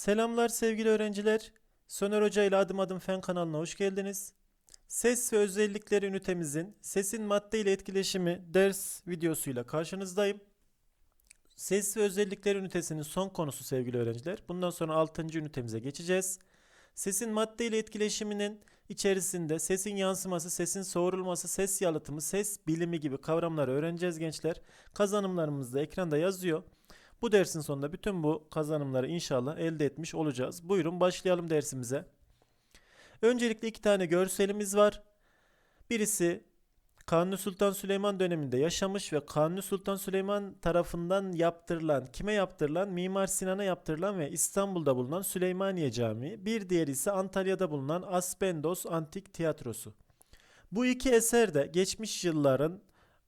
Selamlar sevgili öğrenciler. Soner Hoca ile Adım Adım Fen kanalına hoş geldiniz. Ses ve özellikleri ünitemizin sesin madde ile etkileşimi ders videosuyla karşınızdayım. Ses ve özellikleri ünitesinin son konusu sevgili öğrenciler. Bundan sonra 6. ünitemize geçeceğiz. Sesin madde ile etkileşiminin içerisinde sesin yansıması, sesin soğurulması, ses yalıtımı, ses bilimi gibi kavramları öğreneceğiz gençler. Kazanımlarımız da ekranda yazıyor. Bu dersin sonunda bütün bu kazanımları inşallah elde etmiş olacağız. Buyurun başlayalım dersimize. Öncelikle iki tane görselimiz var. Birisi Kanuni Sultan Süleyman döneminde yaşamış ve Kanuni Sultan Süleyman tarafından yaptırılan, kime yaptırılan? Mimar Sinan'a yaptırılan ve İstanbul'da bulunan Süleymaniye Camii. Bir diğeri ise Antalya'da bulunan Aspendos Antik Tiyatrosu. Bu iki eser de geçmiş yılların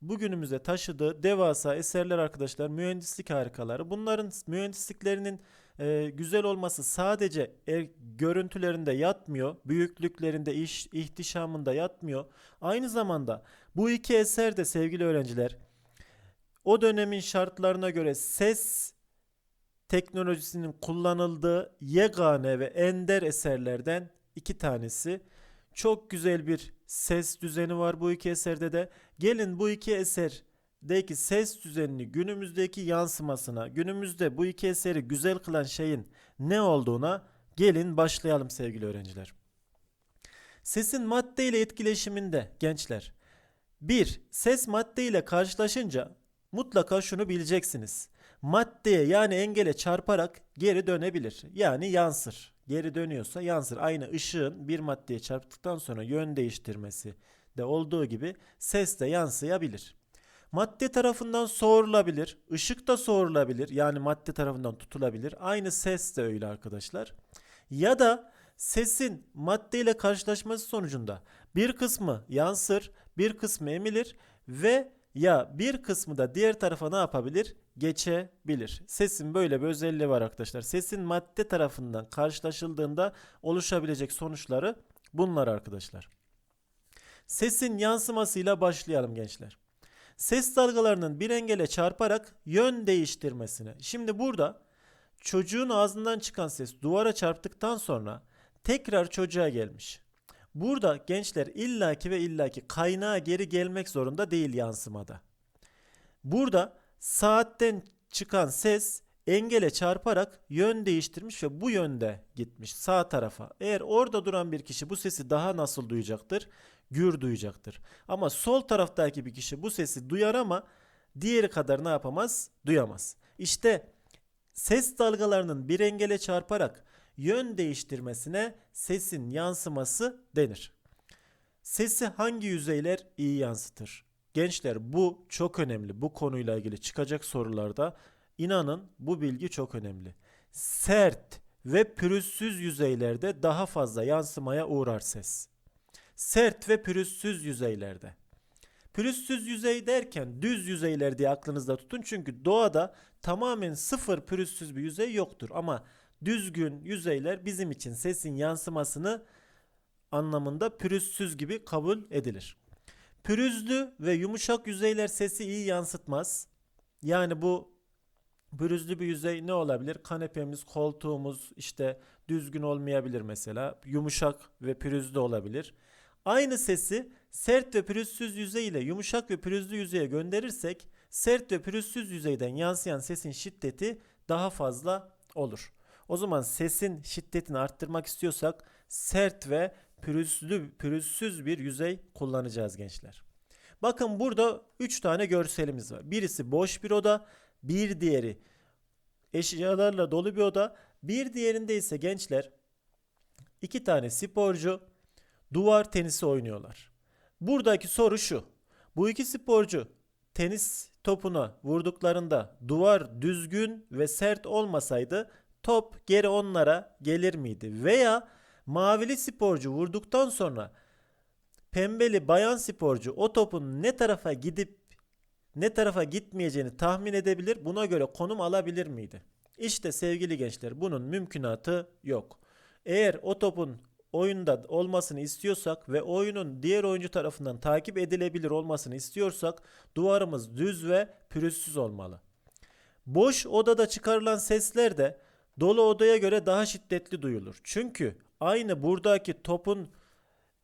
bugünümüze taşıdığı devasa eserler arkadaşlar mühendislik harikaları. Bunların mühendisliklerinin e, güzel olması sadece er, görüntülerinde yatmıyor, büyüklüklerinde, iş, ihtişamında yatmıyor. Aynı zamanda bu iki eser de sevgili öğrenciler o dönemin şartlarına göre ses teknolojisinin kullanıldığı yegane ve ender eserlerden iki tanesi. Çok güzel bir ses düzeni var bu iki eserde de. Gelin bu iki eserdeki ses düzenini günümüzdeki yansımasına, günümüzde bu iki eseri güzel kılan şeyin ne olduğuna gelin başlayalım sevgili öğrenciler. Sesin madde ile etkileşiminde gençler. Bir, ses madde ile karşılaşınca mutlaka şunu bileceksiniz. Maddeye yani engele çarparak geri dönebilir. Yani yansır. Geri dönüyorsa yansır. Aynı ışığın bir maddeye çarptıktan sonra yön değiştirmesi de olduğu gibi ses de yansıyabilir. Madde tarafından soğurulabilir, ışık da soğurulabilir yani madde tarafından tutulabilir. Aynı ses de öyle arkadaşlar. Ya da sesin madde ile karşılaşması sonucunda bir kısmı yansır, bir kısmı emilir ve ya bir kısmı da diğer tarafa ne yapabilir? Geçebilir. Sesin böyle bir özelliği var arkadaşlar. Sesin madde tarafından karşılaşıldığında oluşabilecek sonuçları bunlar arkadaşlar. Sesin yansımasıyla başlayalım gençler. Ses dalgalarının bir engele çarparak yön değiştirmesine. Şimdi burada çocuğun ağzından çıkan ses duvara çarptıktan sonra tekrar çocuğa gelmiş. Burada gençler illaki ve illaki kaynağa geri gelmek zorunda değil yansımada. Burada saatten çıkan ses engele çarparak yön değiştirmiş ve bu yönde gitmiş sağ tarafa. Eğer orada duran bir kişi bu sesi daha nasıl duyacaktır? Gür duyacaktır. Ama sol taraftaki bir kişi bu sesi duyar ama diğeri kadar ne yapamaz? Duyamaz. İşte ses dalgalarının bir engele çarparak yön değiştirmesine sesin yansıması denir. Sesi hangi yüzeyler iyi yansıtır? Gençler bu çok önemli. Bu konuyla ilgili çıkacak sorularda inanın bu bilgi çok önemli. Sert ve pürüzsüz yüzeylerde daha fazla yansımaya uğrar ses. Sert ve pürüzsüz yüzeylerde. Pürüzsüz yüzey derken düz yüzeyler diye aklınızda tutun. Çünkü doğada tamamen sıfır pürüzsüz bir yüzey yoktur. Ama düzgün yüzeyler bizim için sesin yansımasını anlamında pürüzsüz gibi kabul edilir. Pürüzlü ve yumuşak yüzeyler sesi iyi yansıtmaz. Yani bu pürüzlü bir yüzey ne olabilir? Kanepemiz, koltuğumuz işte düzgün olmayabilir mesela. Yumuşak ve pürüzlü olabilir. Aynı sesi sert ve pürüzsüz yüzey ile yumuşak ve pürüzlü yüzeye gönderirsek sert ve pürüzsüz yüzeyden yansıyan sesin şiddeti daha fazla olur. O zaman sesin şiddetini arttırmak istiyorsak sert ve pürüzlü, pürüzsüz bir yüzey kullanacağız gençler. Bakın burada 3 tane görselimiz var. Birisi boş bir oda, bir diğeri eşyalarla dolu bir oda, bir diğerinde ise gençler iki tane sporcu duvar tenisi oynuyorlar. Buradaki soru şu. Bu iki sporcu tenis topuna vurduklarında duvar düzgün ve sert olmasaydı top geri onlara gelir miydi? Veya mavili sporcu vurduktan sonra pembeli bayan sporcu o topun ne tarafa gidip ne tarafa gitmeyeceğini tahmin edebilir. Buna göre konum alabilir miydi? İşte sevgili gençler bunun mümkünatı yok. Eğer o topun oyunda olmasını istiyorsak ve oyunun diğer oyuncu tarafından takip edilebilir olmasını istiyorsak duvarımız düz ve pürüzsüz olmalı. Boş odada çıkarılan sesler de dolu odaya göre daha şiddetli duyulur. Çünkü aynı buradaki topun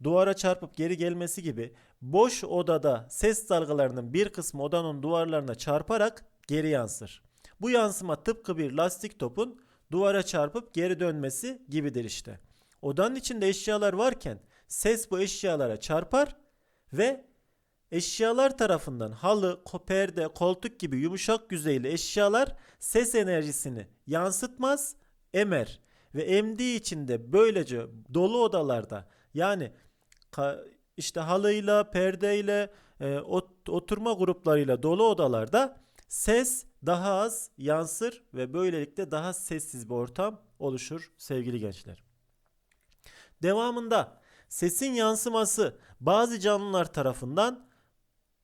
duvara çarpıp geri gelmesi gibi boş odada ses dalgalarının bir kısmı odanın duvarlarına çarparak geri yansır. Bu yansıma tıpkı bir lastik topun duvara çarpıp geri dönmesi gibidir işte. Odanın içinde eşyalar varken ses bu eşyalara çarpar ve eşyalar tarafından halı, perde, koltuk gibi yumuşak yüzeyli eşyalar ses enerjisini yansıtmaz, emer ve emdiği için de böylece dolu odalarda yani işte halıyla, perdeyle, e, ot- oturma gruplarıyla dolu odalarda ses daha az yansır ve böylelikle daha sessiz bir ortam oluşur sevgili gençler. Devamında sesin yansıması bazı canlılar tarafından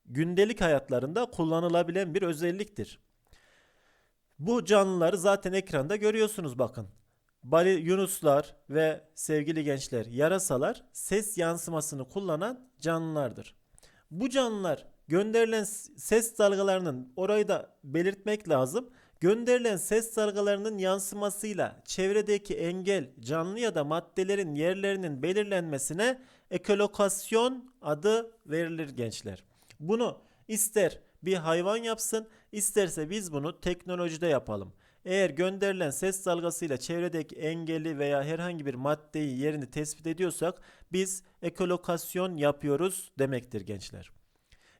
gündelik hayatlarında kullanılabilen bir özelliktir. Bu canlıları zaten ekranda görüyorsunuz bakın. Bali yunuslar ve sevgili gençler yarasalar ses yansımasını kullanan canlılardır. Bu canlılar gönderilen ses dalgalarının orayı da belirtmek lazım. Gönderilen ses dalgalarının yansımasıyla çevredeki engel canlı ya da maddelerin yerlerinin belirlenmesine ekolokasyon adı verilir gençler. Bunu ister bir hayvan yapsın, isterse biz bunu teknolojide yapalım. Eğer gönderilen ses dalgasıyla çevredeki engeli veya herhangi bir maddeyi yerini tespit ediyorsak biz ekolokasyon yapıyoruz demektir gençler.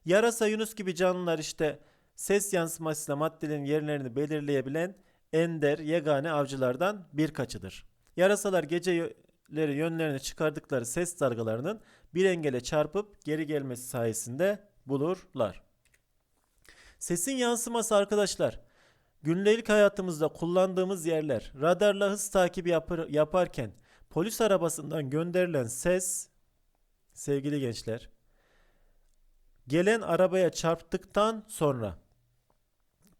Yarasa Yunus gibi canlılar işte ses yansımasıyla maddelerin yerlerini belirleyebilen ender, yegane avcılardan birkaçıdır. Yarasalar geceleri yönlerini çıkardıkları ses dalgalarının bir engele çarpıp geri gelmesi sayesinde bulurlar. Sesin yansıması arkadaşlar gündelik hayatımızda kullandığımız yerler radarla hız takibi yapar- yaparken polis arabasından gönderilen ses sevgili gençler gelen arabaya çarptıktan sonra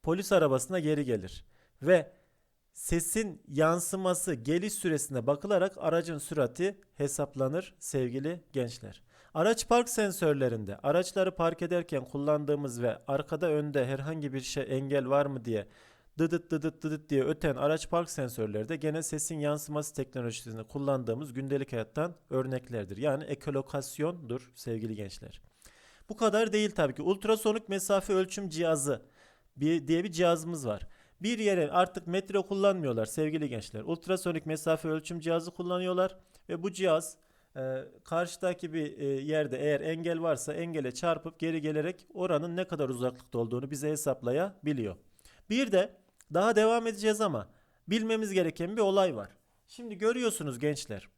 polis arabasına geri gelir ve sesin yansıması geliş süresine bakılarak aracın sürati hesaplanır sevgili gençler. Araç park sensörlerinde araçları park ederken kullandığımız ve arkada önde herhangi bir şey engel var mı diye dıdıt dıdıt dıdıt diye öten araç park sensörleri de gene sesin yansıması teknolojisini kullandığımız gündelik hayattan örneklerdir. Yani ekolokasyondur sevgili gençler. Bu kadar değil tabii ki. Ultrasonik mesafe ölçüm cihazı bir, diye bir cihazımız var. Bir yere artık metre kullanmıyorlar sevgili gençler. Ultrasonik mesafe ölçüm cihazı kullanıyorlar ve bu cihaz e, karşıdaki bir e, yerde eğer engel varsa engele çarpıp geri gelerek oranın ne kadar uzaklıkta olduğunu bize hesaplayabiliyor. Bir de daha devam edeceğiz ama bilmemiz gereken bir olay var. Şimdi görüyorsunuz gençler.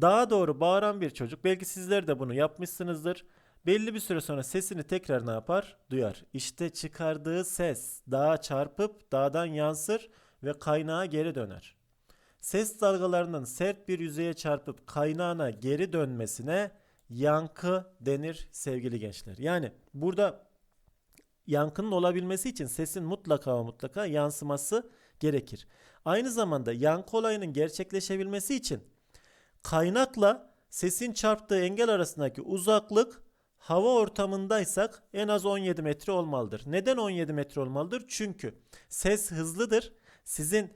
Dağa doğru bağıran bir çocuk belki sizler de bunu yapmışsınızdır. Belli bir süre sonra sesini tekrar ne yapar? Duyar. İşte çıkardığı ses dağa çarpıp dağdan yansır ve kaynağa geri döner. Ses dalgalarının sert bir yüzeye çarpıp kaynağına geri dönmesine yankı denir sevgili gençler. Yani burada yankının olabilmesi için sesin mutlaka mutlaka yansıması gerekir. Aynı zamanda yankı olayının gerçekleşebilmesi için kaynakla sesin çarptığı engel arasındaki uzaklık hava ortamındaysak en az 17 metre olmalıdır. Neden 17 metre olmalıdır? Çünkü ses hızlıdır. Sizin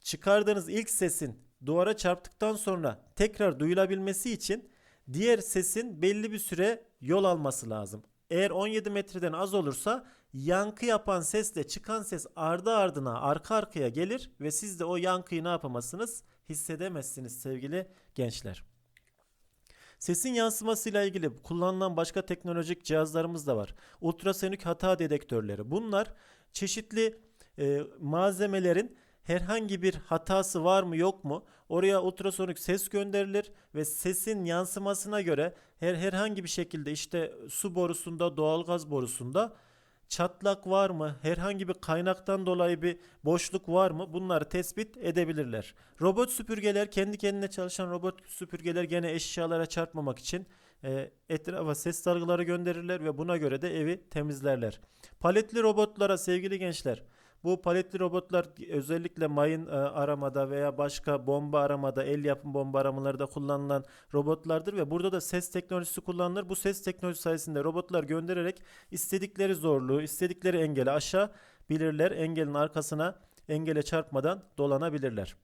çıkardığınız ilk sesin duvara çarptıktan sonra tekrar duyulabilmesi için diğer sesin belli bir süre yol alması lazım. Eğer 17 metreden az olursa yankı yapan sesle çıkan ses ardı ardına arka arkaya gelir ve siz de o yankıyı ne yapamazsınız? Hissedemezsiniz sevgili gençler. Sesin yansımasıyla ilgili kullanılan başka teknolojik cihazlarımız da var. Ultrasonik hata dedektörleri. Bunlar çeşitli e, malzemelerin herhangi bir hatası var mı yok mu? Oraya ultrasonik ses gönderilir ve sesin yansımasına göre her herhangi bir şekilde işte su borusunda, doğalgaz borusunda çatlak var mı? Herhangi bir kaynaktan dolayı bir boşluk var mı? Bunları tespit edebilirler. Robot süpürgeler kendi kendine çalışan robot süpürgeler gene eşyalara çarpmamak için e, etrafa ses dalgaları gönderirler ve buna göre de evi temizlerler. Paletli robotlara sevgili gençler bu paletli robotlar özellikle mayın e, aramada veya başka bomba aramada, el yapım bomba aramalarda kullanılan robotlardır ve burada da ses teknolojisi kullanılır. Bu ses teknolojisi sayesinde robotlar göndererek istedikleri zorluğu, istedikleri engeli aşabilirler. Engelin arkasına engele çarpmadan dolanabilirler.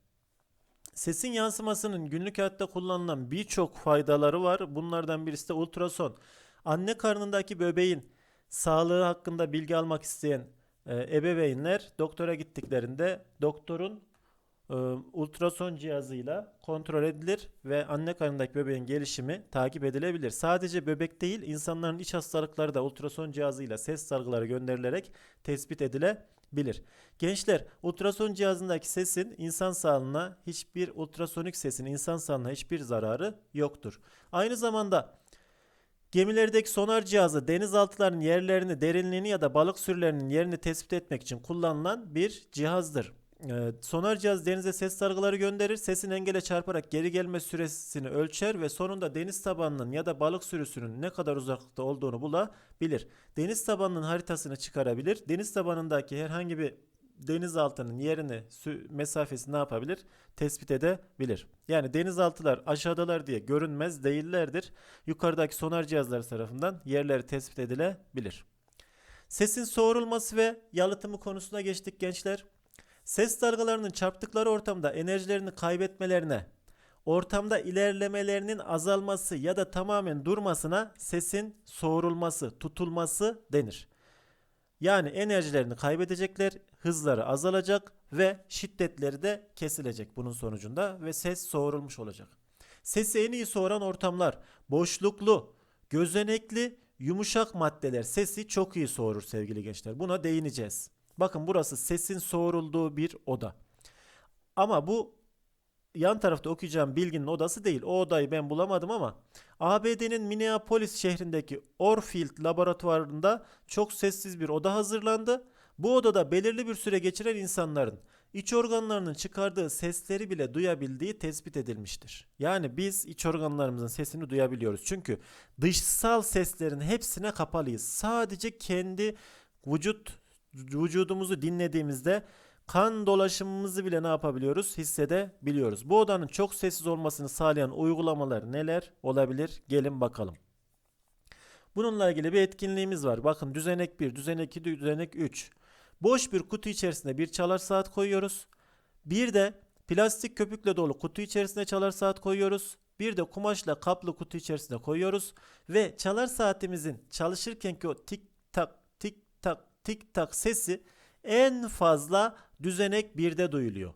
Sesin yansımasının günlük hayatta kullanılan birçok faydaları var. Bunlardan birisi de ultrason. Anne karnındaki bebeğin sağlığı hakkında bilgi almak isteyen e, ebeveynler doktora gittiklerinde doktorun e, ultrason cihazıyla kontrol edilir ve anne karnındaki bebeğin gelişimi takip edilebilir. Sadece bebek değil, insanların iç hastalıkları da ultrason cihazıyla ses salgıları gönderilerek tespit edilebilir. Gençler, ultrason cihazındaki sesin insan sağlığına hiçbir ultrasonik sesin insan sağlığına hiçbir zararı yoktur. Aynı zamanda Gemilerdeki sonar cihazı denizaltıların yerlerini, derinliğini ya da balık sürülerinin yerini tespit etmek için kullanılan bir cihazdır. Ee, sonar cihaz denize ses sargıları gönderir, sesin engele çarparak geri gelme süresini ölçer ve sonunda deniz tabanının ya da balık sürüsünün ne kadar uzaklıkta olduğunu bulabilir. Deniz tabanının haritasını çıkarabilir. Deniz tabanındaki herhangi bir denizaltının yerini, mesafesini ne yapabilir? Tespit edebilir. Yani denizaltılar aşağıdalar diye görünmez değillerdir. Yukarıdaki sonar cihazları tarafından yerleri tespit edilebilir. Sesin soğurulması ve yalıtımı konusuna geçtik gençler. Ses dalgalarının çarptıkları ortamda enerjilerini kaybetmelerine, ortamda ilerlemelerinin azalması ya da tamamen durmasına sesin soğurulması, tutulması denir. Yani enerjilerini kaybedecekler, hızları azalacak ve şiddetleri de kesilecek bunun sonucunda ve ses soğurulmuş olacak. Sesi en iyi soğuran ortamlar boşluklu, gözenekli, yumuşak maddeler sesi çok iyi soğurur sevgili gençler. Buna değineceğiz. Bakın burası sesin soğurulduğu bir oda. Ama bu yan tarafta okuyacağım bilginin odası değil. O odayı ben bulamadım ama ABD'nin Minneapolis şehrindeki Orfield laboratuvarında çok sessiz bir oda hazırlandı. Bu odada belirli bir süre geçiren insanların iç organlarının çıkardığı sesleri bile duyabildiği tespit edilmiştir. Yani biz iç organlarımızın sesini duyabiliyoruz. Çünkü dışsal seslerin hepsine kapalıyız. Sadece kendi vücut vücudumuzu dinlediğimizde kan dolaşımımızı bile ne yapabiliyoruz? Hissedebiliyoruz. Bu odanın çok sessiz olmasını sağlayan uygulamalar neler olabilir? Gelin bakalım. Bununla ilgili bir etkinliğimiz var. Bakın düzenek 1, düzenek 2, düzenek 3. Boş bir kutu içerisine bir çalar saat koyuyoruz. Bir de plastik köpükle dolu kutu içerisine çalar saat koyuyoruz. Bir de kumaşla kaplı kutu içerisine koyuyoruz. Ve çalar saatimizin çalışırkenki o tik tak tik tak tik tak sesi en fazla düzenek 1'de duyuluyor.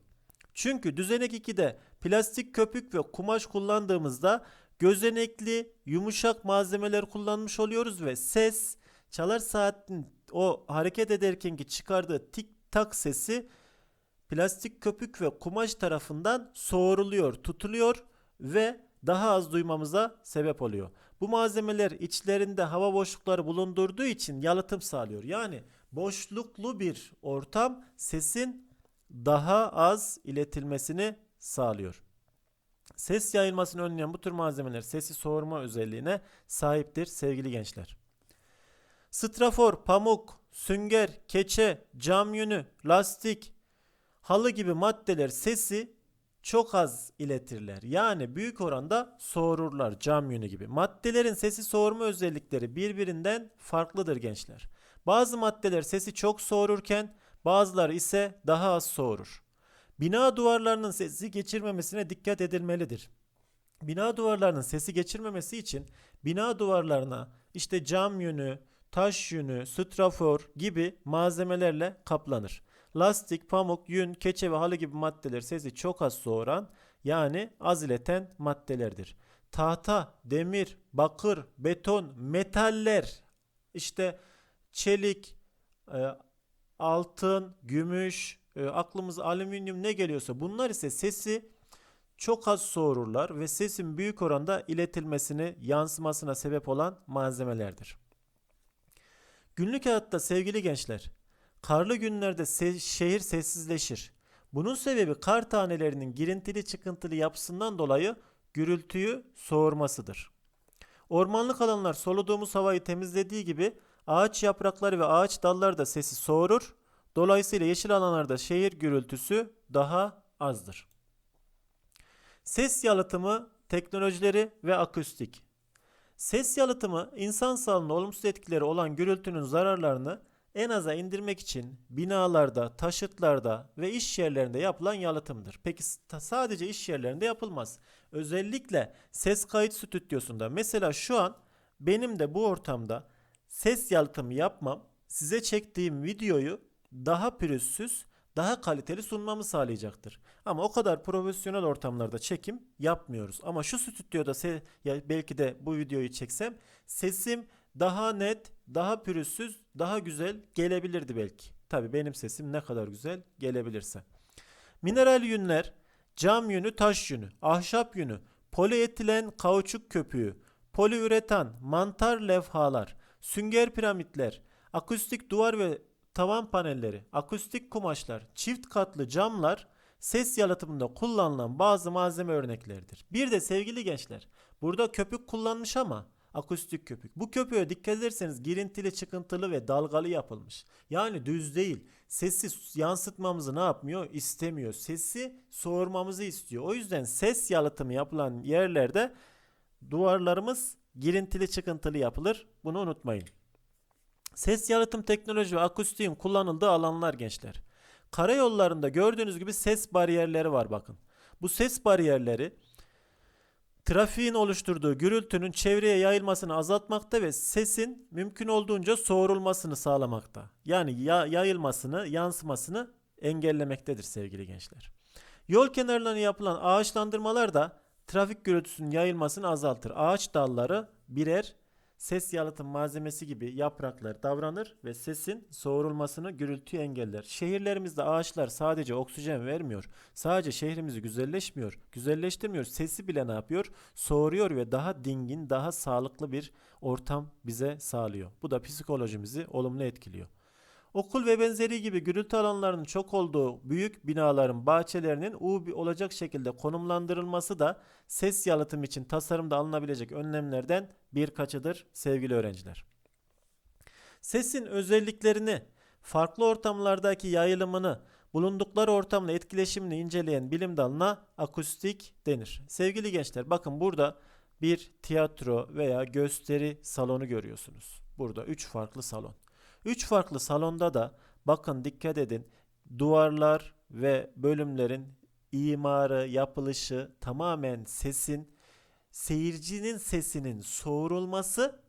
Çünkü düzenek 2'de plastik köpük ve kumaş kullandığımızda gözenekli yumuşak malzemeler kullanmış oluyoruz ve ses çalar saatin o hareket ederkenki çıkardığı tik tak sesi plastik köpük ve kumaş tarafından soğuruluyor, tutuluyor ve daha az duymamıza sebep oluyor. Bu malzemeler içlerinde hava boşlukları bulundurduğu için yalıtım sağlıyor. Yani boşluklu bir ortam sesin daha az iletilmesini sağlıyor. Ses yayılmasını önleyen bu tür malzemeler sesi soğurma özelliğine sahiptir sevgili gençler. Strafor, pamuk, sünger, keçe, cam yünü, lastik, halı gibi maddeler sesi çok az iletirler. Yani büyük oranda soğururlar cam yünü gibi. Maddelerin sesi soğurma özellikleri birbirinden farklıdır gençler. Bazı maddeler sesi çok soğururken bazıları ise daha az soğurur. Bina duvarlarının sesi geçirmemesine dikkat edilmelidir. Bina duvarlarının sesi geçirmemesi için bina duvarlarına işte cam yünü, taş yünü, strafor gibi malzemelerle kaplanır. Lastik, pamuk, yün, keçe ve halı gibi maddeler sesi çok az soğuran yani az ileten maddelerdir. Tahta, demir, bakır, beton, metaller işte çelik, e, altın, gümüş, e, aklımıza alüminyum ne geliyorsa bunlar ise sesi çok az soğururlar ve sesin büyük oranda iletilmesini, yansımasına sebep olan malzemelerdir. Günlük hayatta sevgili gençler, karlı günlerde se- şehir sessizleşir. Bunun sebebi kar tanelerinin girintili çıkıntılı yapısından dolayı gürültüyü soğurmasıdır. Ormanlık alanlar soluduğumuz havayı temizlediği gibi ağaç yaprakları ve ağaç dalları da sesi soğurur. Dolayısıyla yeşil alanlarda şehir gürültüsü daha azdır. Ses yalıtımı teknolojileri ve akustik. Ses yalıtımı insan sağlığına olumsuz etkileri olan gürültünün zararlarını en aza indirmek için binalarda, taşıtlarda ve iş yerlerinde yapılan yalıtımdır. Peki sadece iş yerlerinde yapılmaz. Özellikle ses kayıt stüdyosunda mesela şu an benim de bu ortamda ses yalıtımı yapmam size çektiğim videoyu daha pürüzsüz, daha kaliteli sunmamı sağlayacaktır. Ama o kadar profesyonel ortamlarda çekim yapmıyoruz. Ama şu stüdyoda se- ya belki de bu videoyu çeksem sesim daha net, daha pürüzsüz, daha güzel gelebilirdi belki. Tabii benim sesim ne kadar güzel gelebilirse. Mineral yünler, cam yünü, taş yünü, ahşap yünü, polietilen kauçuk köpüğü, poliüretan, mantar levhalar, sünger piramitler, akustik duvar ve tavan panelleri, akustik kumaşlar, çift katlı camlar ses yalıtımında kullanılan bazı malzeme örnekleridir. Bir de sevgili gençler, burada köpük kullanmış ama akustik köpük. Bu köpüğe dikkat ederseniz girintili, çıkıntılı ve dalgalı yapılmış. Yani düz değil. Sesi yansıtmamızı ne yapmıyor? İstemiyor. Sesi soğurmamızı istiyor. O yüzden ses yalıtımı yapılan yerlerde duvarlarımız girintili, çıkıntılı yapılır. Bunu unutmayın. Ses yalıtım teknoloji ve akustiğin kullanıldığı alanlar gençler. Karayollarında gördüğünüz gibi ses bariyerleri var bakın. Bu ses bariyerleri trafiğin oluşturduğu gürültünün çevreye yayılmasını azaltmakta ve sesin mümkün olduğunca soğurulmasını sağlamakta. Yani ya- yayılmasını, yansımasını engellemektedir sevgili gençler. Yol kenarlarına yapılan ağaçlandırmalar da trafik gürültüsünün yayılmasını azaltır. Ağaç dalları birer ses yalıtım malzemesi gibi yapraklar davranır ve sesin soğurulmasını, gürültüyü engeller. Şehirlerimizde ağaçlar sadece oksijen vermiyor. Sadece şehrimizi güzelleşmiyor, güzelleştirmiyor. Sesi bile ne yapıyor? Soğuruyor ve daha dingin, daha sağlıklı bir ortam bize sağlıyor. Bu da psikolojimizi olumlu etkiliyor. Okul ve benzeri gibi gürültü alanlarının çok olduğu büyük binaların bahçelerinin U olacak şekilde konumlandırılması da ses yalıtım için tasarımda alınabilecek önlemlerden birkaçıdır sevgili öğrenciler. Sesin özelliklerini, farklı ortamlardaki yayılımını, bulundukları ortamla etkileşimini inceleyen bilim dalına akustik denir. Sevgili gençler bakın burada bir tiyatro veya gösteri salonu görüyorsunuz. Burada 3 farklı salon. 3 farklı salonda da bakın dikkat edin duvarlar ve bölümlerin imarı, yapılışı tamamen sesin seyircinin sesinin soğurulması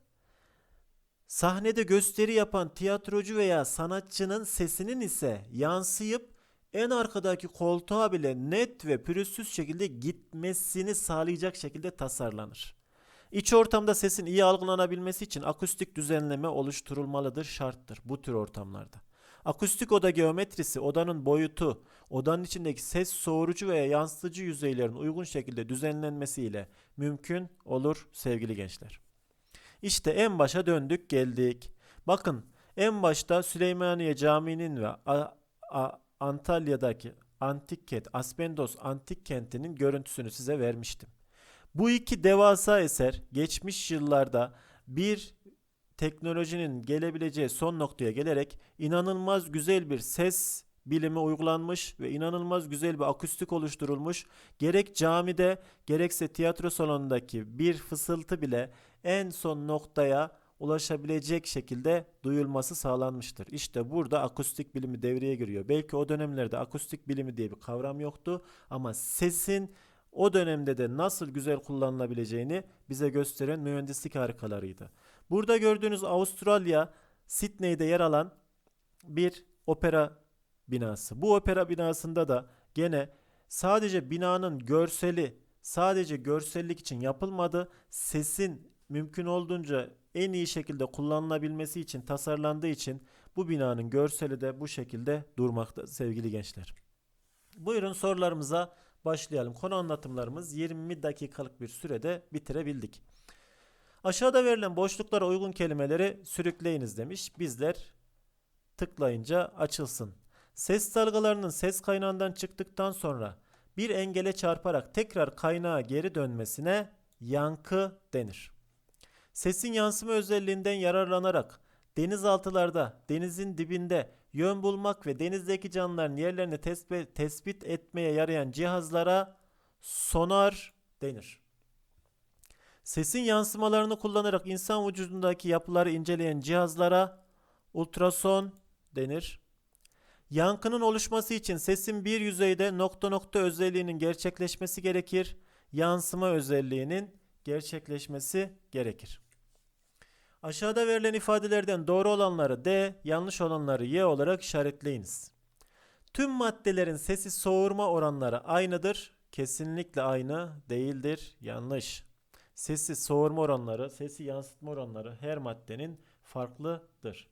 sahnede gösteri yapan tiyatrocu veya sanatçının sesinin ise yansıyıp en arkadaki koltuğa bile net ve pürüzsüz şekilde gitmesini sağlayacak şekilde tasarlanır. İç ortamda sesin iyi algılanabilmesi için akustik düzenleme oluşturulmalıdır, şarttır bu tür ortamlarda. Akustik oda geometrisi, odanın boyutu, odanın içindeki ses soğurucu veya yansıtıcı yüzeylerin uygun şekilde düzenlenmesiyle mümkün olur sevgili gençler. İşte en başa döndük geldik. Bakın en başta Süleymaniye Camii'nin ve A- A- Antalya'daki antik kent, Aspendos antik kentinin görüntüsünü size vermiştim. Bu iki devasa eser geçmiş yıllarda bir teknolojinin gelebileceği son noktaya gelerek inanılmaz güzel bir ses bilimi uygulanmış ve inanılmaz güzel bir akustik oluşturulmuş. Gerek camide gerekse tiyatro salonundaki bir fısıltı bile en son noktaya ulaşabilecek şekilde duyulması sağlanmıştır. İşte burada akustik bilimi devreye giriyor. Belki o dönemlerde akustik bilimi diye bir kavram yoktu ama sesin o dönemde de nasıl güzel kullanılabileceğini bize gösteren mühendislik harikalarıydı. Burada gördüğünüz Avustralya, Sydney'de yer alan bir opera binası. Bu opera binasında da gene sadece binanın görseli sadece görsellik için yapılmadı. Sesin mümkün olduğunca en iyi şekilde kullanılabilmesi için tasarlandığı için bu binanın görseli de bu şekilde durmakta sevgili gençler. Buyurun sorularımıza başlayalım. Konu anlatımlarımız 20 dakikalık bir sürede bitirebildik. Aşağıda verilen boşluklara uygun kelimeleri sürükleyiniz demiş. Bizler tıklayınca açılsın. Ses dalgalarının ses kaynağından çıktıktan sonra bir engele çarparak tekrar kaynağa geri dönmesine yankı denir. Sesin yansıma özelliğinden yararlanarak denizaltılarda, denizin dibinde yön bulmak ve denizdeki canlıların yerlerini tespit, tespit etmeye yarayan cihazlara sonar denir. Sesin yansımalarını kullanarak insan vücudundaki yapıları inceleyen cihazlara ultrason denir. Yankının oluşması için sesin bir yüzeyde nokta nokta özelliğinin gerçekleşmesi gerekir. Yansıma özelliğinin gerçekleşmesi gerekir. Aşağıda verilen ifadelerden doğru olanları D, yanlış olanları Y olarak işaretleyiniz. Tüm maddelerin sesi soğurma oranları aynıdır. Kesinlikle aynı değildir. Yanlış. Sesi soğurma oranları, sesi yansıtma oranları her maddenin farklıdır.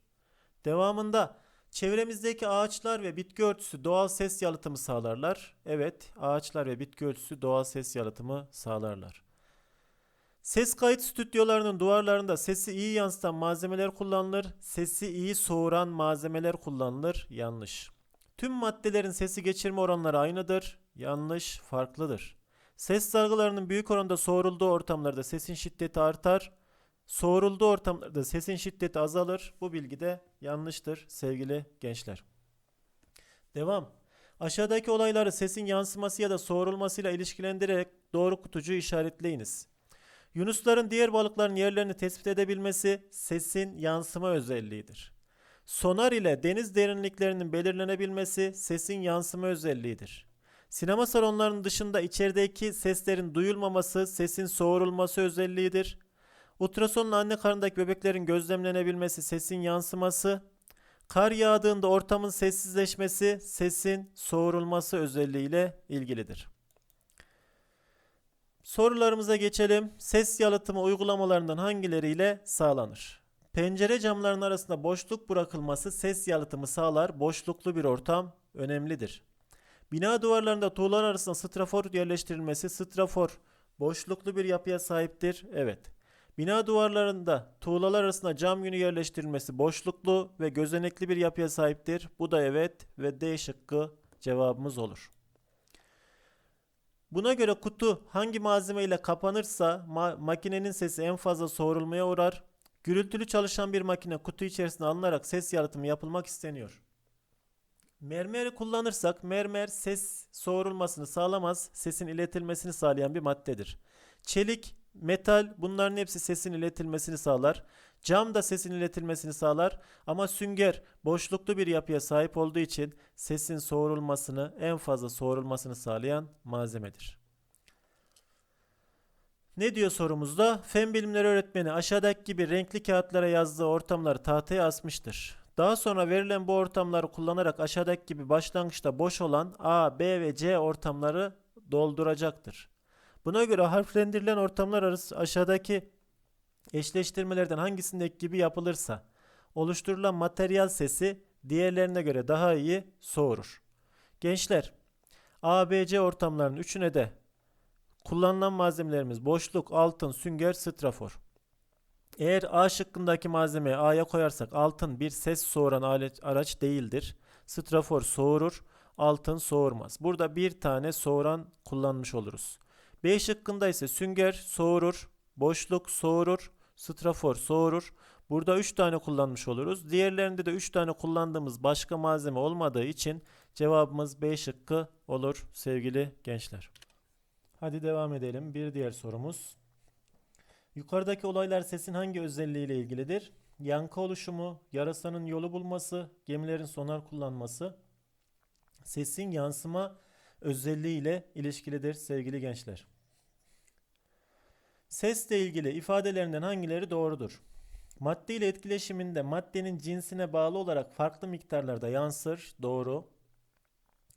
Devamında çevremizdeki ağaçlar ve bitki örtüsü doğal ses yalıtımı sağlarlar. Evet, ağaçlar ve bitki örtüsü doğal ses yalıtımı sağlarlar. Ses kayıt stüdyolarının duvarlarında sesi iyi yansıtan malzemeler kullanılır. Sesi iyi soğuran malzemeler kullanılır. Yanlış. Tüm maddelerin sesi geçirme oranları aynıdır. Yanlış, farklıdır. Ses dalgalarının büyük oranda soğurulduğu ortamlarda sesin şiddeti artar. Soğurulduğu ortamlarda sesin şiddeti azalır. Bu bilgi de yanlıştır sevgili gençler. Devam. Aşağıdaki olayları sesin yansıması ya da soğurulmasıyla ilişkilendirerek doğru kutucuğu işaretleyiniz. Yunusların diğer balıkların yerlerini tespit edebilmesi sesin yansıma özelliğidir. Sonar ile deniz derinliklerinin belirlenebilmesi sesin yansıma özelliğidir. Sinema salonlarının dışında içerideki seslerin duyulmaması sesin soğurulması özelliğidir. Ultrasonla anne karnındaki bebeklerin gözlemlenebilmesi sesin yansıması. Kar yağdığında ortamın sessizleşmesi sesin soğurulması özelliğiyle ilgilidir. Sorularımıza geçelim. Ses yalıtımı uygulamalarından hangileriyle sağlanır? Pencere camlarının arasında boşluk bırakılması ses yalıtımı sağlar. Boşluklu bir ortam önemlidir. Bina duvarlarında tuğlar arasında strafor yerleştirilmesi strafor boşluklu bir yapıya sahiptir. Evet. Bina duvarlarında tuğlalar arasında cam yünü yerleştirilmesi boşluklu ve gözenekli bir yapıya sahiptir. Bu da evet ve D şıkkı cevabımız olur. Buna göre kutu hangi malzeme ile kapanırsa ma- makinenin sesi en fazla soğurulmaya uğrar. Gürültülü çalışan bir makine kutu içerisine alınarak ses yalıtımı yapılmak isteniyor. Mermeri kullanırsak mermer ses soğurulmasını sağlamaz, sesin iletilmesini sağlayan bir maddedir. Çelik, metal bunların hepsi sesin iletilmesini sağlar. Cam da sesin iletilmesini sağlar ama sünger boşluklu bir yapıya sahip olduğu için sesin soğurulmasını en fazla soğurulmasını sağlayan malzemedir. Ne diyor sorumuzda? Fen bilimleri öğretmeni aşağıdaki gibi renkli kağıtlara yazdığı ortamları tahtaya asmıştır. Daha sonra verilen bu ortamları kullanarak aşağıdaki gibi başlangıçta boş olan A, B ve C ortamları dolduracaktır. Buna göre harflendirilen ortamlar arası aşağıdaki eşleştirmelerden hangisindeki gibi yapılırsa oluşturulan materyal sesi diğerlerine göre daha iyi soğurur. Gençler, A, B, C ortamlarının üçüne de kullanılan malzemelerimiz boşluk, altın, sünger, strafor. Eğer A şıkkındaki malzemeyi A'ya koyarsak altın bir ses soğuran alet, araç değildir. Strafor soğurur, altın soğurmaz. Burada bir tane soğuran kullanmış oluruz. B şıkkında ise sünger soğurur, boşluk soğurur, strafor soğurur. Burada 3 tane kullanmış oluruz. Diğerlerinde de 3 tane kullandığımız başka malzeme olmadığı için cevabımız B şıkkı olur sevgili gençler. Hadi devam edelim. Bir diğer sorumuz. Yukarıdaki olaylar sesin hangi özelliğiyle ilgilidir? Yankı oluşumu, yarasanın yolu bulması, gemilerin sonar kullanması. Sesin yansıma özelliğiyle ilişkilidir sevgili gençler. Sesle ilgili ifadelerinden hangileri doğrudur? Madde ile etkileşiminde maddenin cinsine bağlı olarak farklı miktarlarda yansır. Doğru.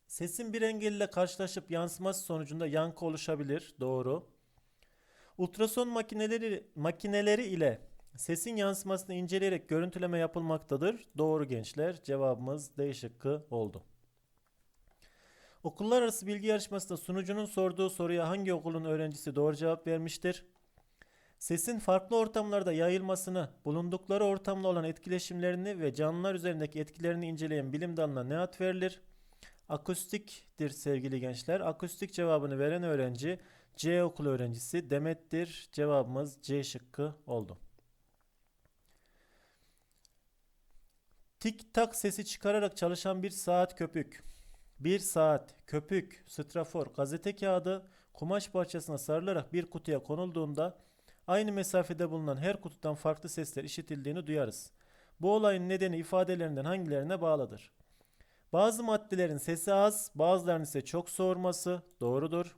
Sesin bir engelle karşılaşıp yansıması sonucunda yankı oluşabilir. Doğru. Ultrason makineleri, makineleri ile sesin yansımasını inceleyerek görüntüleme yapılmaktadır. Doğru gençler. Cevabımız D şıkkı oldu. Okullar arası bilgi yarışmasında sunucunun sorduğu soruya hangi okulun öğrencisi doğru cevap vermiştir? Sesin farklı ortamlarda yayılmasını, bulundukları ortamla olan etkileşimlerini ve canlılar üzerindeki etkilerini inceleyen bilim dalına ne ad verilir? Akustiktir sevgili gençler. Akustik cevabını veren öğrenci C okul öğrencisi Demet'tir. Cevabımız C şıkkı oldu. Tik tak sesi çıkararak çalışan bir saat köpük. Bir saat, köpük, strafor, gazete kağıdı kumaş parçasına sarılarak bir kutuya konulduğunda aynı mesafede bulunan her kutudan farklı sesler işitildiğini duyarız. Bu olayın nedeni ifadelerinden hangilerine bağlıdır? Bazı maddelerin sesi az, bazılarının ise çok soğurması doğrudur.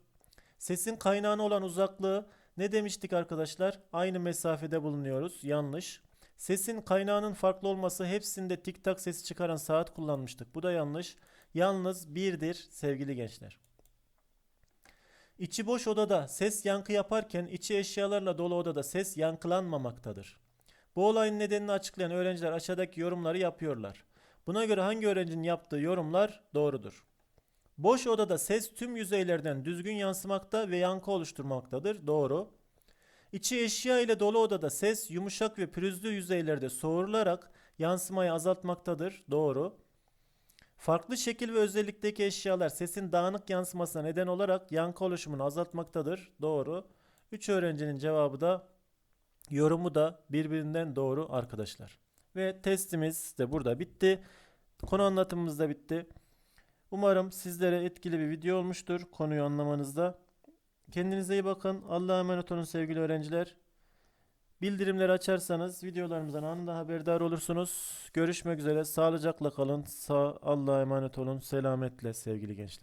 Sesin kaynağına olan uzaklığı ne demiştik arkadaşlar? Aynı mesafede bulunuyoruz. Yanlış. Sesin kaynağının farklı olması hepsinde tik tak sesi çıkaran saat kullanmıştık. Bu da yanlış. Yalnız birdir sevgili gençler. İçi boş odada ses yankı yaparken içi eşyalarla dolu odada ses yankılanmamaktadır. Bu olayın nedenini açıklayan öğrenciler aşağıdaki yorumları yapıyorlar. Buna göre hangi öğrencinin yaptığı yorumlar doğrudur? Boş odada ses tüm yüzeylerden düzgün yansımakta ve yankı oluşturmaktadır. Doğru. İçi eşya ile dolu odada ses yumuşak ve pürüzlü yüzeylerde soğurularak yansımayı azaltmaktadır. Doğru. Farklı şekil ve özellikteki eşyalar sesin dağınık yansımasına neden olarak yankı oluşumunu azaltmaktadır. Doğru. 3 öğrencinin cevabı da yorumu da birbirinden doğru arkadaşlar. Ve testimiz de burada bitti. Konu anlatımımız da bitti. Umarım sizlere etkili bir video olmuştur konuyu anlamanızda. Kendinize iyi bakın. Allah'a emanet olun sevgili öğrenciler. Bildirimleri açarsanız videolarımızdan anında haberdar olursunuz. Görüşmek üzere. Sağlıcakla kalın. Sağ Allah'a emanet olun. Selametle sevgili gençler.